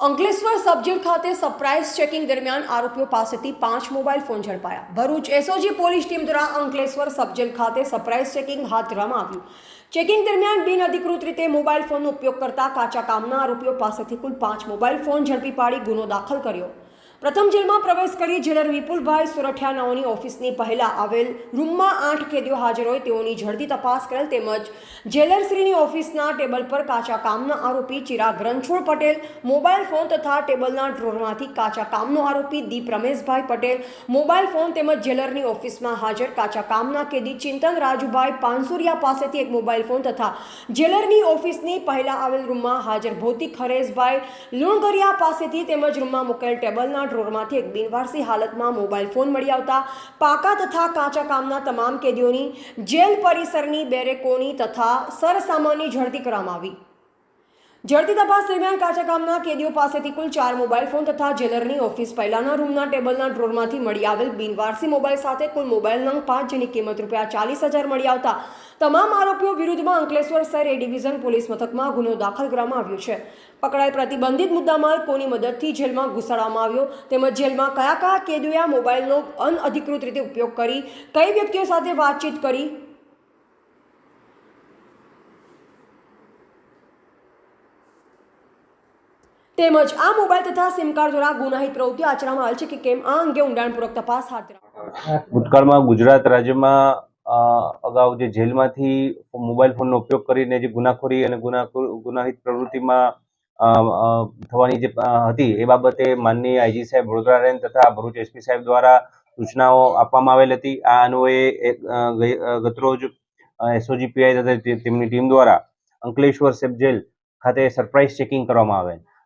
Ankleshwar sub jail ખાતે surprise checking દરમિયાન આરોપીઓ પાસેથી પાંચ મોબાઈલ ફોન ઝડપાયા. ભરૂચ એસઓજી પોલીસ ટીમ દ્વારા અંકલેશ્વર સબજેલ ખાતે સરપ્રાઇઝ ચેકિંગ હાથ ધરવામાં આવ્યું. ચેકિંગ દરમિયાન બિનઅધિકૃત રીતે મોબાઈલ ફોનનો ઉપયોગ કરતા કાચા કામના આરોપીઓ પાસેથી કુલ પાંચ મોબાઈલ ફોન ઝડપી પાડી ગુનો દાખલ કર્યો. પ્રથમ જેલમાં પ્રવેશ કરી જેલર વિપુલભાઈ સુરઠિયા નાઓની ઓફિસની પહેલા આવેલ રૂમમાં આઠ કેદીઓ હાજર હોય તેઓની ઝડપી તપાસ કરેલ તેમજ જેલરશ્રીની ઓફિસના ટેબલ પર કાચા કામના આરોપી ચિરાગ રણછોડ પટેલ, મોબાઈલ ફોન તથા ટેબલના ડ્રોરમાંથી કાચા કામનો આરોપી દીપ રમેશભાઈ પટેલ, મોબાઈલ ફોન તેમજ જેલરની ઓફિસમાં હાજર કાચા કામના કેદી ચિંતન રાજુભાઈ પાનસુરિયા પાસેથી એક મોબાઈલ ફોન તથા જેલરની ઓફિસની પહેલા આવેલ રૂમમાં હાજર ભૌતિક હરેશભાઈ લુણગરિયા પાસેથી તેમજ રૂમમાં મુકેલ ટેબલના ડ્રોરમાંથી એક બિનવારસી હાલતમાં મોબાઈલ ફોન મળી આવતા પાકા તથા કાચા કામના તમામ કેદીઓની જેલ પરિસરની બેરેકોની તથા સરસામાનની ઝડપી કરવામાં આવી. ઝડપી તપાસ દરમિયાન કાચા ગામના કેદીઓ પાસેથી કુલ ચાર મોબાઈલ ફોન તથા જેલરની ઓફિસ પહેલાના રૂમના ટેબલના ડ્રોરમાંથી મળી આવેલ બિનવારસી મોબાઈલ સાથે કુલ મોબાઈલ નંગ પાંચ, જેની કિંમત રૂપિયા ચાલીસ હજાર મળી આવતા. તમામ આરોપીઓ વિરુદ્ધમાં અંકલેશ્વર શહેર એ ડિવિઝન પોલીસ મથકમાં ગુનો દાખલ કરવામાં આવ્યો છે. પકડાયેલ પ્રતિબંધિત મુદ્દામાલ કોની મદદથી જેલમાં ઘુસાડવામાં આવ્યો? તેમજ જેલમાં કયા કયા કેદીઓએ આ મોબાઈલનો અનઅધિકૃત રીતે ઉપયોગ કરી? કઈ વ્યક્તિઓ સાથે વાતચીત કરી? તેમજ આ મોબાઈલ તથા સિમ કાર્ડ દ્વારા ગુનાહિત પ્રવૃત્તિ આચરવામાં આવે છે કે કેમ? આ અંગે ઊંડાણપૂર્વક તપાસ હાથ ધરવામાં ભૂતકાળમાં ગુજરાત રાજ્યમાં અગાઉ જે જેલમાંથી મોબાઈલ ફોનનો ઉપયોગ કરીને જે ગુનાખોરી અને ગુનાખો ગુનાહિત પ્રવૃત્તિમાં થવાની જે હતી, એ બાબતે માનનીય આઈજી સાહેબ વડોદરા રેન્જ તથા ભરૂચ એસપી સાહેબ દ્વારા સૂચનાઓ આપવામાં આવેલ હતી. આ અન્વયે ગતરોજ એસઓજી પીઆઈ તથા તેમની ટીમ દ્વારા અંકલેશ્વર સેફ જેલ ખાતે સરપ્રાઇઝ ચેકિંગ કરવામાં આવેલ.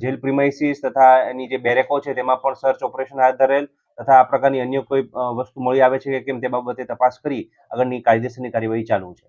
જેલ પ્રિમાઇસીસ તથા એની જે બેરેકો છે તેમાં પણ સર્ચ ઓપરેશન હાથ ધરેલ તથા આ પ્રકારની અન્ય કોઈ વસ્તુ મળી આવે છે કે કેમ તે બાબતે તપાસ કરી આગળની કાયદેસરની કાર્યવાહી ચાલુ છે.